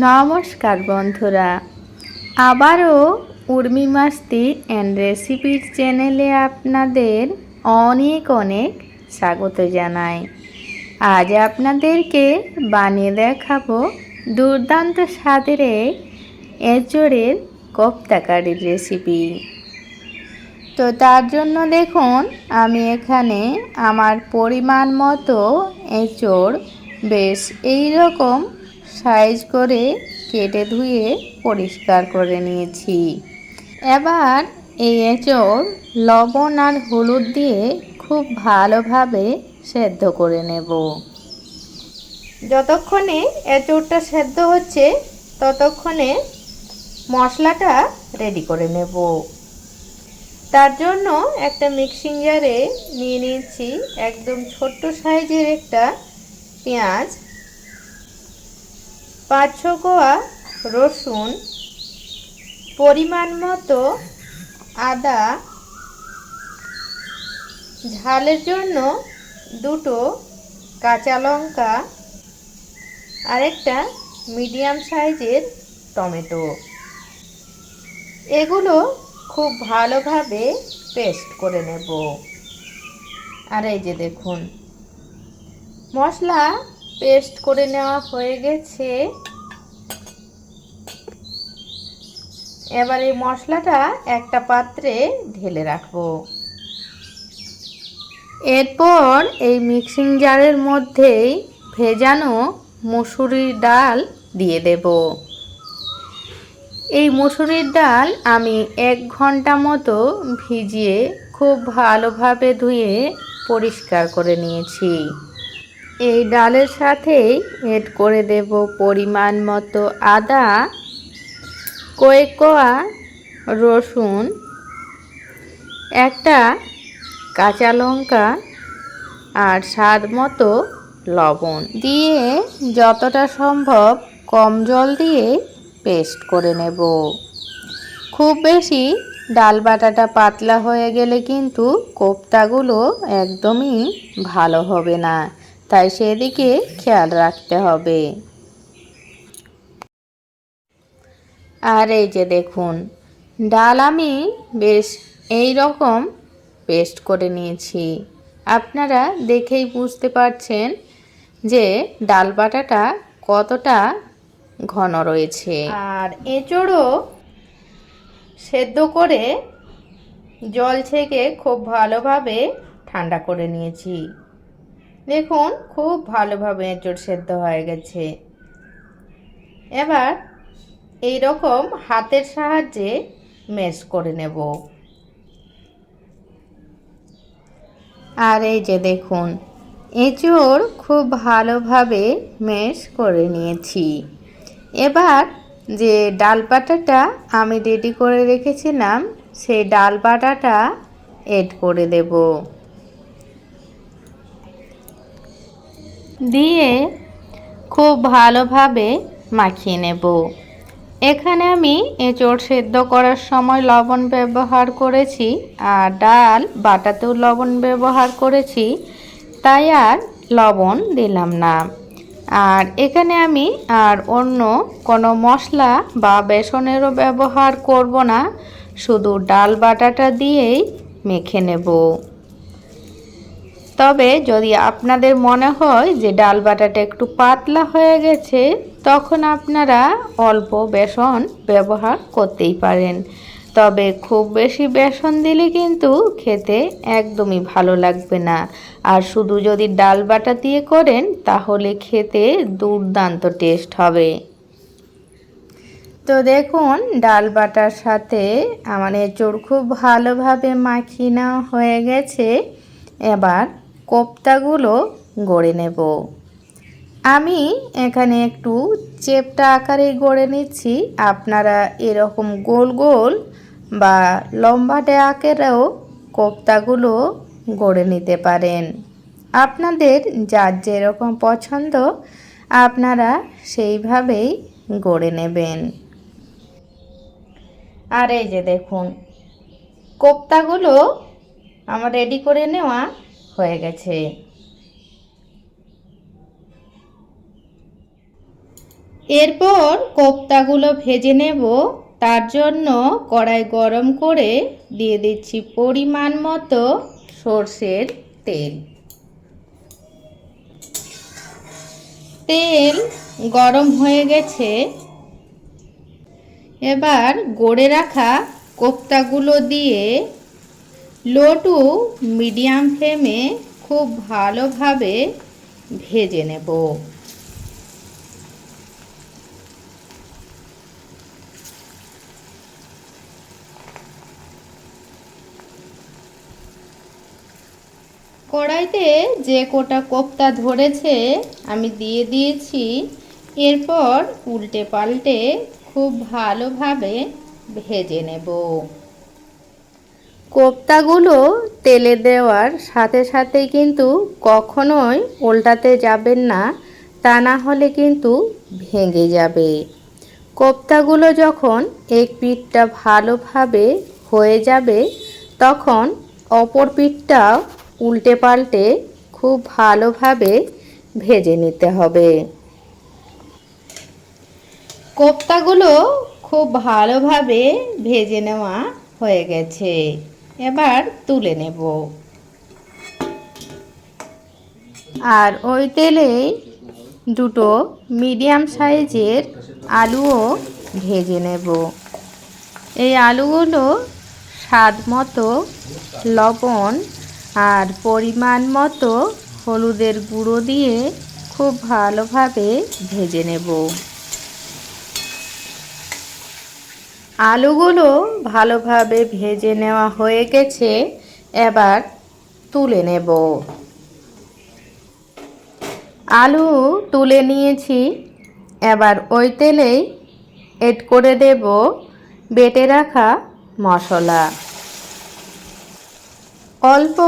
নমস্কার বন্ধুরা। আবারও উর্মি মাস্তি অ্যান্ড রেসিপির চ্যানেলে আপনাদের অনেক অনেক স্বাগত জানাই। আজ আপনাদেরকে বানিয়ে দেখাবো দুর্দান্ত স্বাদের এঁচড়ের কোপ্তাকারির রেসিপি তো তার জন্য দেখুন, আমি এখানে আমার পরিমাণ মতো এঁচড়। বেশ এই রকম সাইজ করে কেটে ধুয়ে পরিষ্কার করে নিয়েছি। এবার এই এঁচড় লবণ আর হলুদ দিয়ে খুব ভালোভাবে সেদ্ধ করে নেব। যতক্ষণে এঁচড়টা সেদ্ধ হচ্ছে, ততক্ষণে মশলাটা রেডি করে নেব। তার জন্য একটা মিক্সিং জারে নিয়ে নিয়েছি একদম ছোট্ট সাইজের একটা পেঁয়াজ পাঁচ কোয়া রসুন, পরিমাণ মতো আদা, ঝালের জন্য দুটো কাঁচা লঙ্কা, আরেকটা মিডিয়াম সাইজের টমেটো। এগুলো খুব ভালোভাবে পেস্ট করে নেব। আর এই যে দেখুন, মশলা পেস্ট করে নেওয়া হয়ে গেছে। এবার এই মশলাটা একটা পাত্রে ঢেলে রাখব। এরপর এই মিক্সিং জারের মধ্যেই ভেজানো মুসুরির ডাল দিয়ে দেব। এই মুসুরির ডাল আমি এক ঘণ্টা মতো ভিজিয়ে খুব ভালোভাবে ধুয়ে পরিষ্কার করে নিয়েছি। এই ডালের সাথেই এড করে দেব পরিমাণ মতো আদা, কয়েক কোয়া রসুন, একটা কাঁচা লঙ্কা আর স্বাদ মতো লবণ। দিয়ে যতটা সম্ভব কম জল দিয়ে পেস্ট করে নেব। খুব বেশি ডাল বাটাটা পাতলা হয়ে গেলে কিন্তু কোপ্তাগুলো একদমই ভালো হবে না। তাই সেদিকে খেয়াল রাখতে হবে। আর এই যে দেখুন, ডাল আমি বেশ এই রকম পেস্ট করে নিয়েছি। আপনারা দেখেই বুঝতে পারছেন যে ডাল বাটাটা কতটা ঘন রয়েছে। আর এঁচড়ও সেদ্ধ করে জল ছেঁকে খুব ভালোভাবে ঠান্ডা করে নিয়েছি। দেখুন, খুব ভালোভাবে এঁচড় সেদ্ধ হয়ে গেছে। এবার এই রকম হাতের সাহায্যে মেশ করে নেব। আর এই যে দেখুন, এঁচড় খুব ভালোভাবে মেশ করে নিয়েছি। এবার যে ডাল বাটাটা আমি রেডি করে রেখেছিলাম, সেই ডাল বাটাটা এড করে দেব। দিয়ে খুব ভালোভাবে মাখিয়ে নেব। এখানে আমি এঁচড় সেদ্ধ করার সময় লবণ ব্যবহার করেছি আর ডাল, বাটাতেও লবণ ব্যবহার করেছি, তাই আর লবণ দিলাম না। আর এখানে আমি আর অন্য কোনো মশলা বা বেসনেরও ব্যবহার করব না, শুধু ডাল বাটাটা দিয়েই মেখে নেব। তবে যদি আপনাদের মনে হয় যে ডাল বাটাটা একটু পাতলা হয়ে গেছে, তখন আপনারা অল্প বেসন ব্যবহার করতেই পারেন। তবে খুব বেশি বেসন দিলে কিন্তু খেতে একদমই ভালো লাগবে না। আর শুধু যদি ডাল বাটা দিয়ে করেন, তাহলে খেতে দুর্দান্ত টেস্ট হবে। তো দেখুন, ডাল বাটার সাথে আমার এঁচড় খুব ভালোভাবে মাখিয়ে নেওয়া হয়ে গেছে। এবার কোপ্তাগুলো গড়ে নেব। আমি এখানে একটু চেপটা আকারে গড়ে নিচ্ছি। আপনারা এরকম গোল গোল বা লম্বাটে আকারেও কোপ্তাগুলো গড়ে নিতে পারেন। আপনাদের যার যেরকম পছন্দ, আপনারা সেইভাবেই গড়ে নেবেন। আর এই যে দেখুন, কোপ্তাগুলো আমার রেডি করে নেওয়া হয়ে গেছে। এরপর কোপ্তাগুলো ভেজে নেব। তার জন্য কড়াই গরম করে দিয়ে দিচ্ছি পরিমাণ মতো সর্ষের তেল। তেল গরম হয়ে গেছে। এবার গড়ে রাখা কোপ্তাগুলো দিয়ে লো টু মিডিয়াম ফ্লেমে খুব ভালোভাবে ভেজে নেব। কড়াইতে যে কোটা কোপ্তা ধরেছে, আমি দিয়ে দিয়েছি। এরপর উল্টে পাল্টে খুব ভালোভাবে ভেজে নেব। কোপ্তাগুলো তেলে দেওয়ার সাথে সাথে কিন্তু কখনোই উল্টাতে যাবেন না, তা না হলে কিন্তু ভেঙে যাবে। কোপ্তাগুলো যখন এক পিঠটা ভালোভাবে হয়ে যাবে, তখন অপর পিঠটাও উল্টে পাল্টে খুব ভালোভাবে ভেজে নিতে হবে। কোপ্তাগুলো খুব ভালোভাবে ভেজে নেওয়া হয়ে গেছে। এবার তুলে নেব। আর ওই তেলে দুটো মিডিয়াম সাইজের আলুও ভেজে নেব। এই আলুগুলো স্বাদ মতো, লবণ আর পরিমাণ মতো হলুদের গুঁড়ো দিয়ে খুব ভালোভাবে ভেজে নেব। আলুগুলো ভালোভাবে ভেজে নেওয়া হয়ে গেছে, এবার তুলে নেব। আলু তুলে নিয়েছি, এবার ওই তেলেই এড করে দেব বেটে রাখা মশলা। অল্প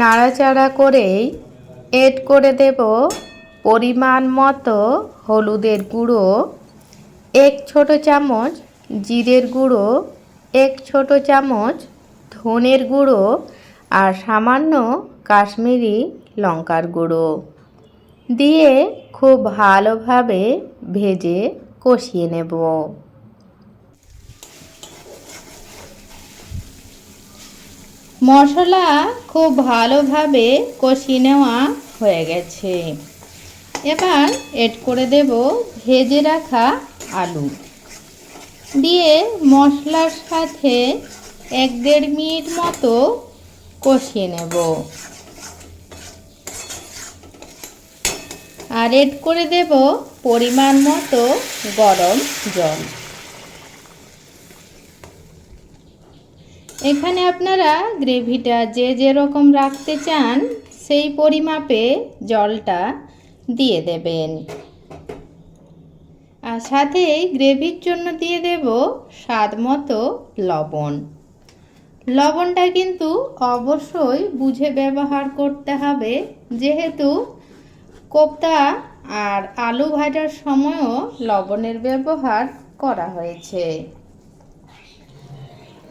নাড়াচাড়া করেই এড করে দেব পরিমাণ মতো হলুদের গুঁড়ো, এক ছোট চামচ জিরের গুঁড়ো, এক ছোট চামচ ধনের গুঁড়ো আর সামান্য কাশ্মীরি লঙ্কার গুঁড়ো দিয়ে খুব ভালোভাবে ভেজে কষিয়ে নেব। মশলা খুব ভালোভাবে কষিয়ে নেওয়া হয়ে গেছে। এবার এড করে দেব ভেজে রাখা আলু। দিয়ে মশলার সাথে এক দেড় মিনিট মতো কষিয়ে নেব। আর এড করে দেব পরিমাণ মতো গরম জল। এখানে আপনারা গ্রেভিটা যে যেরকম রাখতে চান, সেই পরিমাপে জলটা দিয়ে দেবেন। আর সাথে গ্রেভির জন্য দিয়ে দেব স্বাদ মতো লবণ। লবণটা কিন্তু অবশ্যই বুঝে ব্যবহার করতে হবে, যেহেতু কোপ্তা আর আলু ভাজার সময়ও লবণের ব্যবহার করা হয়েছে।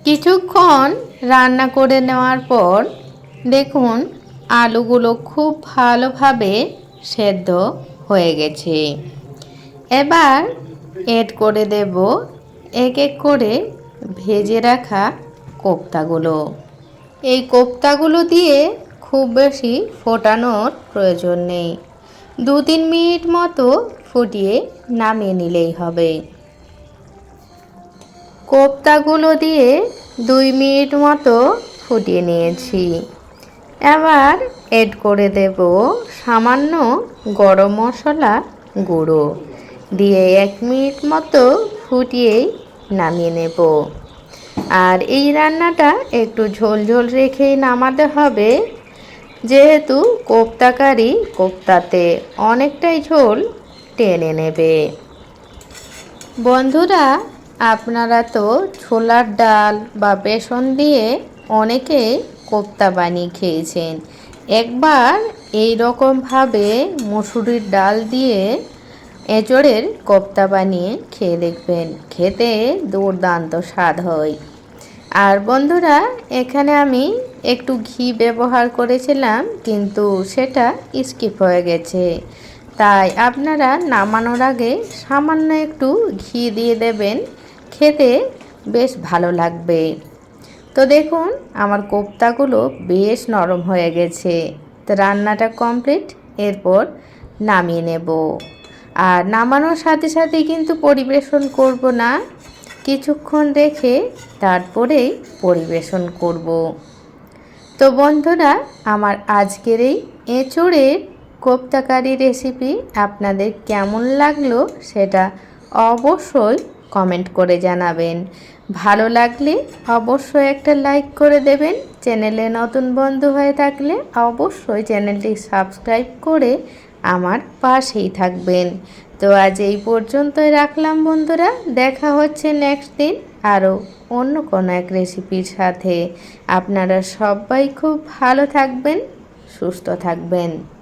কিছুক্ষণ রান্না করে নেওয়ার পর দেখুন আলুগুলো খুব ভালোভাবে সেদ্ধ হয়ে গেছে। এবার এড করে দেব এক এক করে ভেজে রাখা কোপ্তাগুলো। এই কোপ্তাগুলো দিয়ে খুব বেশি ফোটানোর প্রয়োজন নেই। দু তিন মিনিট মতো ফুটিয়ে নামিয়ে নিলেই হবে। কোপ্তাগুলো দিয়ে দুই মিনিট মতো ফুটিয়ে নিয়েছি। এবার এড করে দেব সামান্য গরম মশলা গুঁড়ো। দিয়ে এক মিনিট মতো ফুটিয়েই নামিয়ে নেব। আর এই রান্নাটা একটু ঝোল ঝোল রেখেই নামাতে হবে। যেহেতু কোপ্তাকারি কোপ্তাতে অনেকটাই ঝোল টেনে নেবে। বন্ধুরা, আপনারা তো ছোলার ডাল বা বেসন দিয়ে অনেকে কোপ্তা বানিয়ে খেয়েছেন। একবার এই রকমভাবে মুসুরির ডাল দিয়ে এঁচড়ের কোপ্তা বানিয়ে খেয়ে দেখবেন। খেতে দুর্দান্ত স্বাদ হয়। আর বন্ধুরা, এখানে আমি একটু ঘি ব্যবহার করেছিলাম, কিন্তু সেটা স্কিপ হয়ে গেছে। তাই আপনারা নামানোর আগে সামান্য একটু ঘি দিয়ে দেবেন। খেতে বেশ ভালো লাগবে। তো দেখুন, আমার কোপ্তাগুলো বেশ নরম হয়ে গেছে। তো রান্নাটা কমপ্লিট, এরপর নামিয়ে নেব। আর নামানোর সাথে সাথে কিন্তু পরিবেশন করব না। কিছুক্ষণ রেখে তারপরেই পরিবেশন করব। তো বন্ধুরা, আমার আজকের এই এঁচড়ের কোপ্তাকারি রেসিপি আপনাদের কেমন লাগল সেটা অবশ্যই কমেন্ট করে জানাবেন। ভালো লাগলে অবশ্যই একটা লাইক করে দেবেন। চ্যানেলে নতুন বন্ধু হয়ে থাকলে অবশ্যই চ্যানেলটি সাবস্ক্রাইব করে আমার পাশেই থাকবেন। তো আজ এই পর্যন্তই রাখলাম বন্ধুরা। দেখা হচ্ছে নেক্সট দিন আরও অন্য কোনো এক রেসিপির সাথে। আপনারা সবাই খুব ভালো থাকবেন, সুস্থ থাকবেন।